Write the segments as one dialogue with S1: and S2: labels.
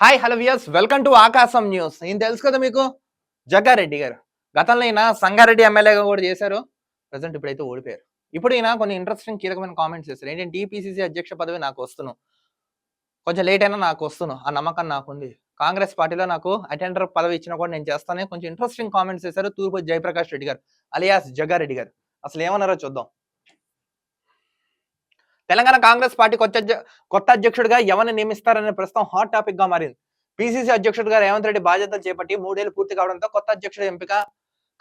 S1: Hi hello viewers welcome to Aakasam news నేను తెలుసు కదా మీకు? జగ్గారెడ్డి గారు. గతంలో ఈయన సంగారెడ్డి ఎమ్మెల్యేగా కూడా చేశారు. ప్రజెంట్ ఇప్పుడైతే ఓడిపోయారు. ఇప్పుడు ఈయన కొన్ని ఇంట్రెస్టింగ్ కీలకమైన కామెంట్స్ చేశారు. ఏంటంటే టీపీసీసీ అధ్యక్ష పదవి నాకు వస్తును. కొంచెం లేట్ అయినా నాకు వస్తును. ఆ నమ్మకం నాకు ఉంది. కాంగ్రెస్ పార్టీలో నాకు అటెండర్ పదవి ఇచ్చినా కూడా నేను చేస్తానే. కొంచెం ఇంట్రెస్టింగ్ కామెంట్స్ చేశారు తూర్పు జయప్రకాష్ రెడ్డి గారు అలియాస్ జగ్గారెడ్డి గారు. అసలు ఏమన్నారో చూద్దాం. తెలంగాణ కాంగ్రెస్ పార్టీ కొత్త కొత్త అధ్యక్షుడిగా ఎవరిని నియమిస్తారనే ప్రస్తుతం హాట్ టాపిక్గా మారింది. పిసిసి అధ్యక్షుడిగా రేవంత్ రెడ్డి బాధ్యతలు చేపట్టి మూడేళ్ళు పూర్తి కావడంతో కొత్త అధ్యక్షుడి ఎంపిక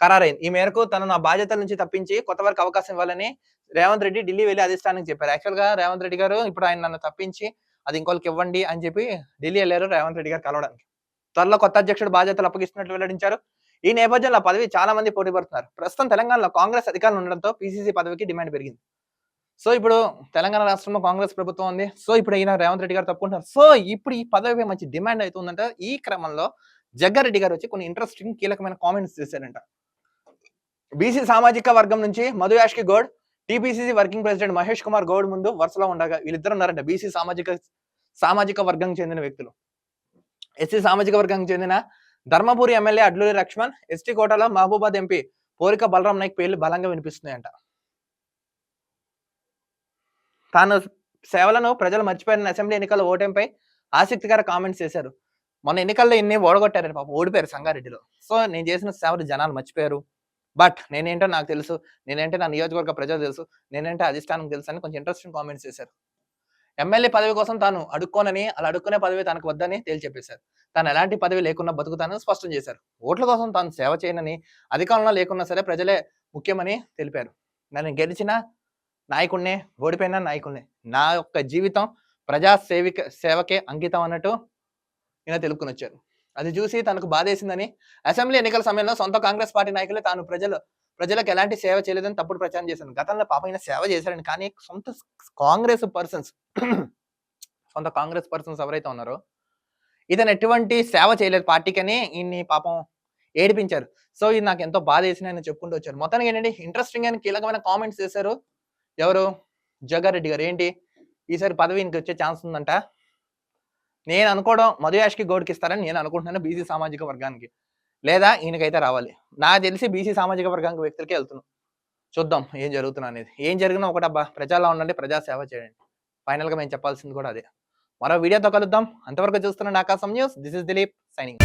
S1: ఖరారైంది. ఈ మేరకు తనను ఆ బాధ్యతల నుంచి తప్పించి కొత్త వారికి అవకాశం ఇవ్వాలని రేవంత్ రెడ్డి ఢిల్లీ వెళ్ళి అధిష్టానికి చెప్పారు. యాక్చువల్గా రేవంత్ రెడ్డి గారు ఇప్పుడు ఆయన నన్ను తప్పించి అది ఇంకోళ్ళకి ఇవ్వండి అని చెప్పి ఢిల్లీ వెళ్ళారు రేవంత్ రెడ్డి గారు కలవడానికి. త్వరలో కొత్త అధ్యక్షుడు బాధ్యతలు అప్పగిస్తున్నట్లు వెల్లడించారు. ఈ నేపథ్యంలో ఆ పదవి చాలా మంది పోటీ పడుతున్నారు ప్రస్తుతం తెలంగాణలో కాంగ్రెస్ అధికారులు ఉండడంతో పిసిసి పదవికి డిమాండ్ పెరిగింది. సో ఇప్పుడు తెలంగాణ రాష్ట్రంలో కాంగ్రెస్ ప్రభుత్వం ఉంది. సో ఇప్పుడు అయినా రేవంత్ రెడ్డి గారు తప్పుకుంటున్నారు. సో ఇప్పుడు ఈ పదవి మంచి డిమాండ్ అవుతుందంట ఈ క్రమంలో జగ్గారెడ్డి గారు వచ్చి కొన్ని ఇంట్రెస్టింగ్ కీలకమైన కామెంట్స్ చేశారంట. బీసీ సామాజిక వర్గం నుంచి Madhu Yashki Goud TPCC working president Mahesh Kumar Goud ముందు వరుసలో ఉండగా వీళ్ళిద్దరు ఉన్నారంట. బీసీ సామాజిక సామాజిక వర్గం చెందిన వ్యక్తులు. ఎస్సీ సామాజిక వర్గానికి చెందిన ధర్మపురి ఎమ్మెల్యే అడ్లూరి లక్ష్మణ్ ఎస్టీ కోటలో మహబూబాద్ ఎంపీ పోరిక బలరాం నాయక్ పేర్లు బలంగా వినిపిస్తున్నాయంట. తాను సేవలను ప్రజలు మర్చిపోయిన అసెంబ్లీ ఎన్నికల ఓటమిపై ఆసక్తికర కామెంట్స్ చేశారు. మొన్న ఎన్నికల్లో ఇన్ని ఓడగొట్టారని పాపం ఓడిపోయారు సంగారెడ్డిలో. సో నేను చేసిన సేవలు జనాలు మర్చిపోయారు. బట్ నేనేంటో నాకు తెలుసు నేనేంటే నా నియోజకవర్గ ప్రజలు తెలుసు నేనేంటే అధిష్టానం తెలుసు అని కొంచెం ఇంట్రెస్టింగ్ కామెంట్స్ చేశారు. ఎమ్మెల్యే పదవి కోసం తాను అడుక్కోనని అలా అడుక్కునే పదవి తనకు వద్దని తేల్చెప్పేశారు తాను ఎలాంటి పదవి లేకుండా బతుకుతానని స్పష్టం చేశారు. ఓట్ల కోసం తాను సేవ చేయనని అధికారంలో లేకున్నా సరే ప్రజలే ముఖ్యమని తెలిపారు. నన్ను గెలిచిన నాయకుడినే ఓడిపోయిన నాయకుడినే. నా యొక్క జీవితం ప్రజా సేవిక సేవకే అంకితం అన్నట్టు ఈయన తెలుపుకుని వచ్చారు అది చూసి తనకు బాధేసిందని అసెంబ్లీ ఎన్నికల సమయంలో సొంత కాంగ్రెస్ పార్టీ నాయకులే తాను ప్రజలు ప్రజలకు ఎలాంటి సేవ చేయలేదని తప్పుడు ప్రచారం చేశాను గతంలో పాప సేవ చేశారని కానీ సొంత కాంగ్రెస్ పర్సన్స్ సొంత కాంగ్రెస్ పర్సన్స్ ఎవరైతే ఉన్నారో ఇతను ఎటువంటి సేవ చేయలేదు పార్టీకని ఈయన్ని పాపం ఏడిపించారు. సో ఇది నాకు ఎంతో బాధ వేసిన ఆయన చెప్పుకుంటూ వచ్చారు. మొత్తానికి ఏంటంటే ఇంట్రెస్టింగ్ అని కీలకమైన కామెంట్స్ చేశారు ఎవరు? జగ్గారెడ్డి గారు. ఏంటి? ఈసారి పదవి ఇంక వచ్చే ఛాన్స్ ఉందంట. నేను అనుకోవడం మధుయాష్కి గౌడ్కి ఇస్తారని నేను అనుకుంటున్నాను బీసీ సామాజిక వర్గానికి. లేదా ఈయనకైతే రావాలి. నాకు తెలిసి బీసీ సామాజిక వర్గానికి వ్యక్తులకే వెళ్తున్నాం. చూద్దాం ఏం జరుగుతున్నా అనేది. ఏం జరిగినా ఒకటబ్బా ప్రజల్లో ఉండండి ప్రజా సేవ చేయండి. ఫైనల్గా మేము చెప్పాల్సింది కూడా అదే. మరో వీడియోతో కలుద్దాం. అంతవరకు చూస్తున్నాను Aakasam news. This is Dilip signing.